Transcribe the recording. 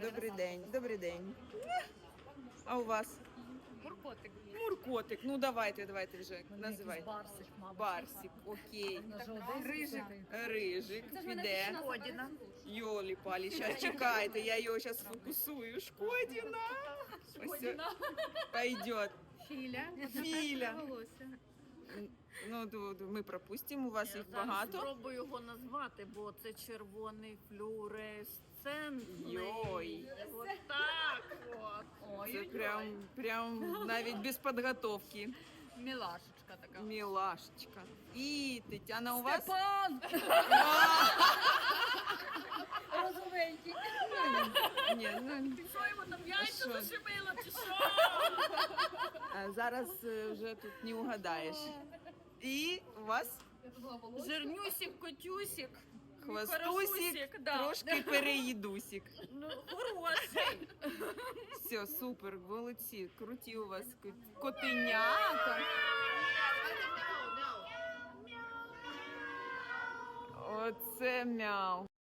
добрий день, добрий день. А у вас? Муркотик. Муркотик. Ну давайте, давайте вже називайте. Барсик, мабуть. Барсик, окей. Рижик. Рижик, іде. Шкодіна. Йолі палі, щас чекайте, я його зараз фокусую. Шкодіна. Пойдет. Філя. Філя. Ну, ду- ду- ми пропустимо, у вас їх Зараз багато. спробую його назвати, бо це червоний флюоресцентний. Йой. Прям, прям навіть без підготовки. Мілашечка така. Мілашечка. І Тетяна у вас? Степан! Розовенький. Ні, ну, Що йому там яйця що? зашибило, чи що? а зараз е, вже тут не угадаєш. І у вас Жирнюсік, котюсік. хвостусик, Хорошусик, да. трошки переїдусик. Ну, хороший. Все, супер, молодці, круті у вас ко- котенята. Оце мяу.